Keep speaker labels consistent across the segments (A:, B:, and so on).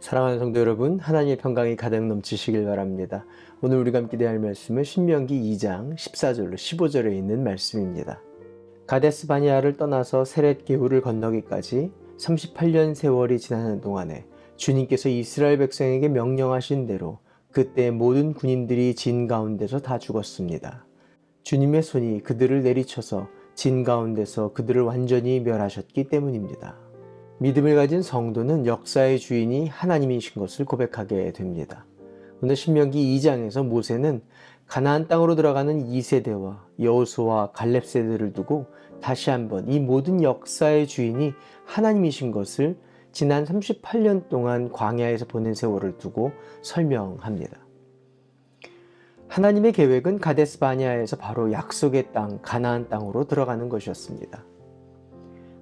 A: 사랑하는 성도 여러분, 하나님의 평강이 가득 넘치시길 바랍니다. 오늘 우리가 함께 대할 말씀은 신명기 2장 14절로 15절에 있는 말씀입니다. 가데스 바니아를 떠나서 세렛 게후를 건너기까지 38년 세월이 지나는 동안에 주님께서 이스라엘 백성에게 명령하신 대로 그때 모든 군인들이 진 가운데서 다 죽었습니다. 주님의 손이 그들을 내리쳐서 진 가운데서 그들을 완전히 멸하셨기 때문입니다. 믿음을 가진 성도는 역사의 주인이 하나님이신 것을 고백하게 됩니다. 오늘 신명기 2장에서 모세는 가나안 땅으로 들어가는 2세대와 여호수와 갈렙 세대를 두고 다시 한번 이 모든 역사의 주인이 하나님이신 것을 지난 38년 동안 광야에서 보낸 세월을 두고 설명합니다. 하나님의 계획은 가데스 바니아에서 바로 약속의 땅 가나안 땅으로 들어가는 것이었습니다.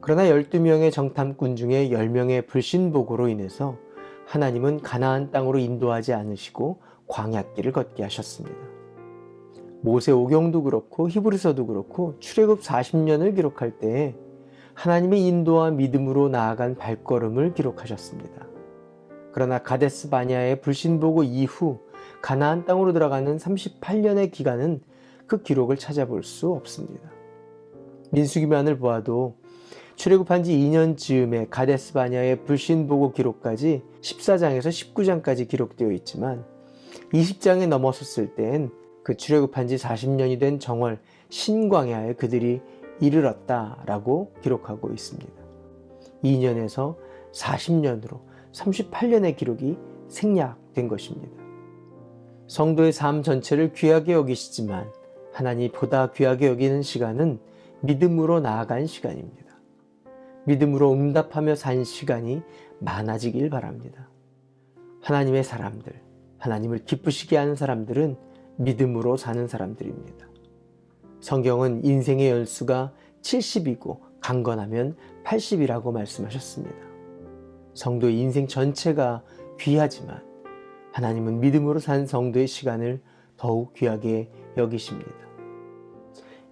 A: 그러나 12명의 정탐꾼 중에 10명의 불신복으로 인해서 하나님은 가나안 땅으로 인도하지 않으시고 광야길을 걷게 하셨습니다. 모세 오경도 그렇고 히브리서도 그렇고 출애굽 40년을 기록할 때에 하나님의 인도와 믿음으로 나아간 발걸음을 기록하셨습니다. 그러나 가데스 바냐의 불신보고 이후 가나안 땅으로 들어가는 38년의 기간은 그 기록을 찾아볼 수 없습니다. 민수기만을 보아도 출애굽한 지 2년 즈음에 가데스 바냐의 불신 보고 기록까지 14장에서 19장까지 기록되어 있지만 20장에 넘어섰을 때엔 그 출애굽한 지 40년이 된 정월 신광야에 그들이 이르렀다라고 기록하고 있습니다. 2년에서 40년으로 38년의 기록이 생략된 것입니다. 성도의 삶 전체를 귀하게 여기시지만 하나님 보다 귀하게 여기는 시간은 믿음으로 나아간 시간입니다. 믿음으로 응답하며 산 시간이 많아지길 바랍니다. 하나님의 사람들, 하나님을 기쁘시게 하는 사람들은 믿음으로 사는 사람들입니다. 성경은 인생의 연수가 70이고 강건하면 80이라고 말씀하셨습니다. 성도의 인생 전체가 귀하지만 하나님은 믿음으로 산 성도의 시간을 더욱 귀하게 여기십니다.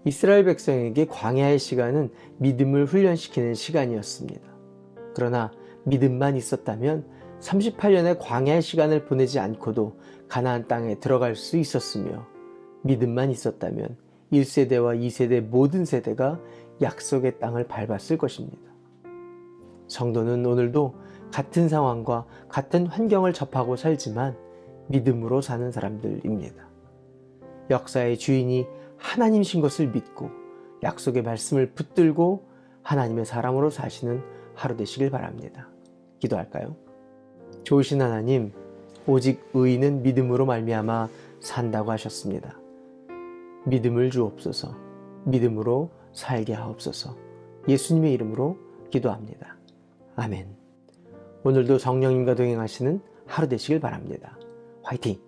A: 이스라엘 백성에게 광야의 시간은 믿음을 훈련시키는 시간이었습니다. 그러나 믿음만 있었다면 38년의 광야의 시간을 보내지 않고도 가나안 땅에 들어갈 수 있었으며 믿음만 있었다면 1세대와 2세대 모든 세대가 약속의 땅을 밟았을 것입니다. 성도는 오늘도 같은 상황과 같은 환경을 접하고 살지만 믿음으로 사는 사람들입니다. 역사의 주인이 하나님이신 것을 믿고 약속의 말씀을 붙들고 하나님의 사람으로 사시는 하루 되시길 바랍니다. 기도할까요? 좋으신 하나님, 오직 의인은 믿음으로 말미암아 산다고 하셨습니다. 믿음을 주옵소서. 믿음으로 살게 하옵소서. 예수님의 이름으로 기도합니다. 아멘. 오늘도 성령님과 동행하시는 하루 되시길 바랍니다. 화이팅!